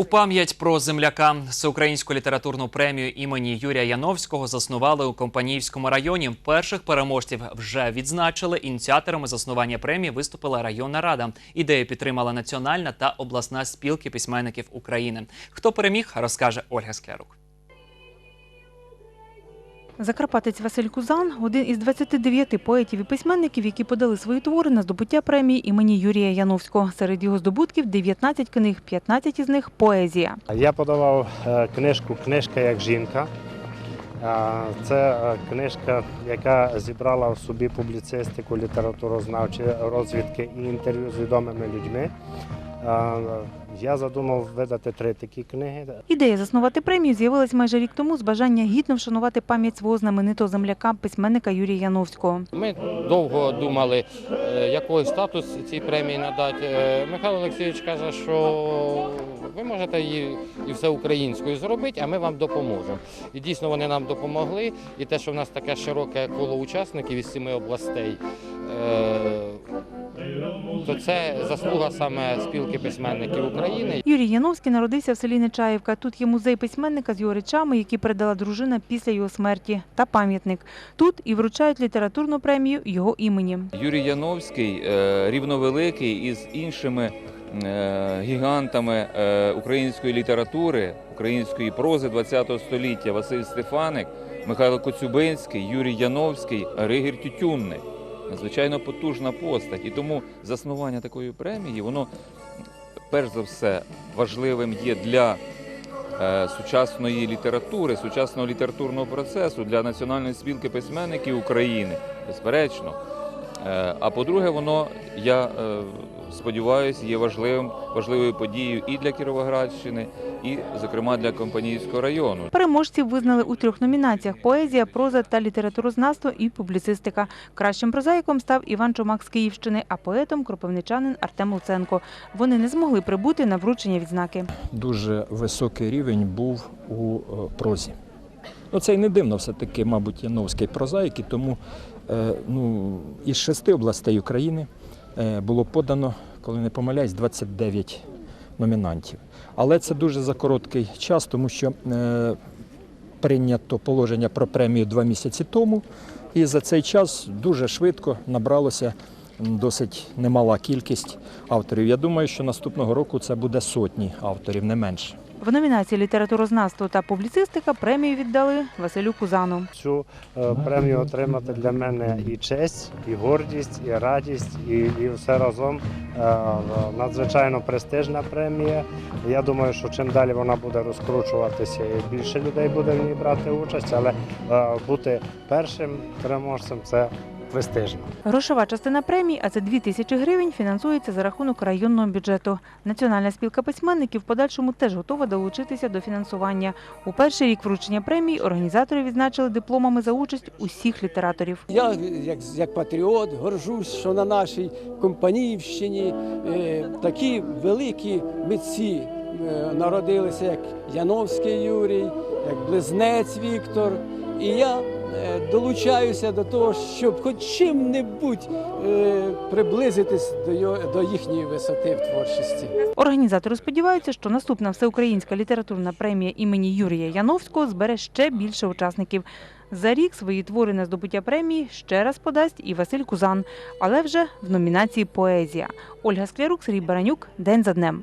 У пам'ять про земляка всеукраїнську літературну премію імені Юрія Яновського заснували у Компанійському районі. Перших переможців вже відзначили. Ініціаторами заснування премії виступила районна рада. Ідею підтримала національна та обласна спілки письменників України. Хто переміг, розкаже Ольга Склярук. Закарпатець Василь Кузан – один із 29 поетів і письменників, які подали свої твори на здобуття премії імені Юрія Яновського. Серед його здобутків 19 книг, 15 із них – поезія. Я подавав е, книжку Книжка як жінка. Це е, книжка, яка зібрала в собі публіцистику, літературознавчі розвідки і інтерв'ю з відомими людьми. Я задумав видати три такі книги. Ідея заснувати премію з'явилась майже рік тому з бажання гідно вшанувати пам'ять свого знаменитого земляка, письменника Юрія Яновського. Ми довго думали, е, який статус цій премії надати. Е, Михайло Олексійович каже, що ви можете її і все українською зробити, а ми вам допоможемо. І дійсно вони нам допомогли. І те, що в нас таке широке коло учасників із семи областей, е, то це заслуга саме спілки письменників України. Юрій Яновський народився в селі Нечаївка. Тут є музей письменника з його речами, які передала дружина після його смерті, та пам'ятник. Тут і вручають літературну премію його імені. Юрій Яновський е, рівновеликий із іншими е, гігантами е, української літератури, української прози ХХ століття Василь Стефаник, Михайло Коцюбинський, Юрій Яновський, Ригір Тютюнник. Надзвичайно потужна постать. І тому заснування такої премії, воно перш за все важливим є для е, сучасної літератури, сучасного літературного процесу, для Національної спілки письменників України, безперечно. Е, А по-друге, воно, я е, сподіваюся, є важливим, важливою подією і для Кіровоградщини, і, зокрема, для Компанійського району. Переможців визнали у трьох номінаціях: поезія, проза та літературознавство і публіцистика. Кращим прозаїком став Іван Чумак з Київщини, а поетом кропивничанин Артем Луценко. Вони не змогли прибути на вручення відзнаки. дуже високий рівень був у е, прозі. Ну, це й не дивно, все-таки, мабуть, Яновський прозаїк, і тому е, ну, із шести областей України е, було подано, коли не помиляюсь, 29 номінантів. Але це дуже за короткий час, тому що е, прийнято положення про премію два місяці тому, і за цей час дуже швидко набралося досить немала кількість авторів. Я думаю, що наступного року це буде сотні авторів, не менше. В номінації літературознавство та публіцистика премію віддали Василю Кузану. Цю е, премію отримати для мене і честь, і гордість, і радість, і, і все разом е, надзвичайно престижна премія. Я думаю, що чим далі вона буде розкручуватися, і більше людей буде в ній брати участь, але е, бути першим переможцем це престижно. Грошова частина премії, а це 2 тисячі гривень, фінансується за рахунок районного бюджету. Національна спілка письменників в подальшому теж готова долучитися до фінансування. У перший рік вручення премії організатори відзначили дипломами за участь усіх літераторів. Я як, як патріот горжусь, що на нашій Компаніївщині е, такі великі митці е, народилися, як Яновський Юрій, як Близнець Віктор. І я долучаюся до того, щоб хоч чим-небудь е, приблизитись до, його- до їхньої висоти в творчості. Організатори сподіваються, що наступна всеукраїнська літературна премія імені Юрія Яновського збере ще більше учасників. За рік свої твори на здобуття премії ще раз подасть і Василь Кузан, але вже в номінації Поезія. Ольга Склярук, Сергій Баранюк. День за днем.